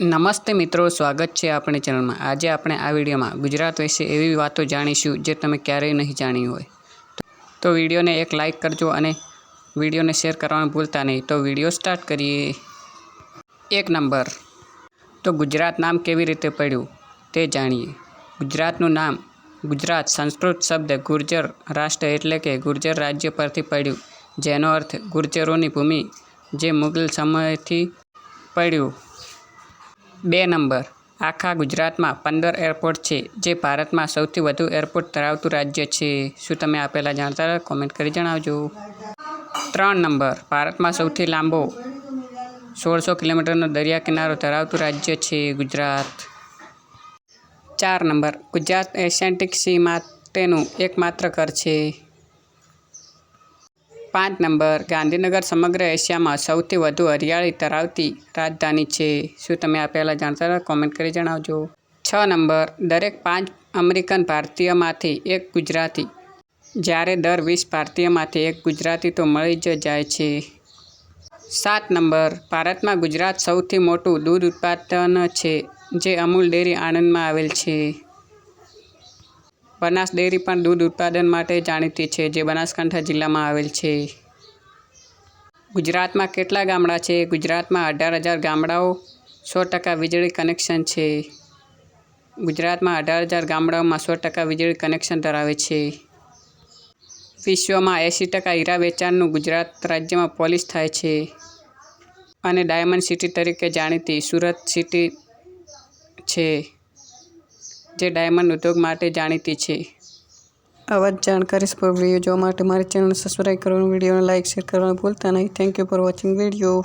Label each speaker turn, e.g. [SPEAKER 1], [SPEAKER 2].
[SPEAKER 1] નમસ્તે મિત્રો, સ્વાગત છે આપણી ચેનલમાં. આજે આપણે આ વિડીયોમાં ગુજરાત વિશે એવી વાતો જાણીશું જે તમે ક્યારેય નહીં જાણી હોય. તો વિડીયોને એક લાઈક કરજો અને વિડીયોને શેર કરવાનું ભૂલતા નહીં. તો વીડિયો સ્ટાર્ટ કરીએ. એક નંબર. તો ગુજરાત નામ કેવી રીતે પડ્યું? તે જાણીએ. ગુજરાતનું નામ ગુજરાત સંસ્કૃત શબ્દ ગુર્જર રાષ્ટ્ર એટલે કે ગુર્જર રાજ્ય પરથી પડ્યું. જેનો અર્થ ગુર્જરોની ભૂમિ જે મુગલ સમયથી પડ્યું. બે નંબર. આખા ગુજરાતમાં પંદર એરપોર્ટ છે, જે ભારતમાં સૌથી વધુ એરપોર્ટ ધરાવતું રાજ્ય છે. શું તમે આપેલા જાણતા હતા? કોમેન્ટ કરી જણાવજો. ત્રણ નંબર. ભારતમાં સૌથી લાંબો સોળસો કિલોમીટરનો દરિયા કિનારો ધરાવતું રાજ્ય છે ગુજરાત. ચાર નંબર. ગુજરાત એશિયાટિક સી માટેનું એકમાત્ર ઘર છે. પાંચ નંબર. ગાંધીનગર સમગ્ર એશિયામાં સૌથી વધુ હરિયાળી ધરાવતી રાજધાની છે. શું તમે આ પહેલાં જાણતા હતા? કોમેન્ટ કરી જણાવજો. છ નંબર. દરેક પાંચ અમેરિકન ભારતીયમાંથી એક ગુજરાતી. જ્યારે દર વીસ ભારતીયમાંથી એક ગુજરાતી તો મળી જ જાય છે. સાત નંબર. ભારતમાં ગુજરાત સૌથી મોટું દૂધ ઉત્પાદન છે, જે અમૂલ ડેરી આણંદમાં આવેલ છે. બનાસ ડેરી પણ દૂધ ઉત્પાદન માટે જાણીતી છે, જે બનાસકાંઠા જિલ્લામાં આવેલ છે. ગુજરાતમાં કેટલા ગામડા છે? ગુજરાતમાં અઢાર હજાર ગામડાઓ, સો ટકા વીજળી કનેક્શન છે. ગુજરાતમાં અઢાર હજાર ગામડાઓમાં સો ટકા વીજળી કનેક્શન ધરાવે છે. વિશ્વમાં એંસી ટકા હીરા વેચાણનું ગુજરાત રાજ્યમાં પોલિશ થાય છે. અને ડાયમંડ સિટી તરીકે જાણીતી સુરત સિટી છે. જે ડાયમંડ ઉદ્યોગ માટે જાણીતી છે. આવા જ જાણકારી પર વીડિયો જોવા માટે મારી ચેનલ સબસ્ક્રાઈબ કરવાનું, વિડીયોને લાઇક શેર કરવાનું ભૂલતા નહીં. Thank you for watching video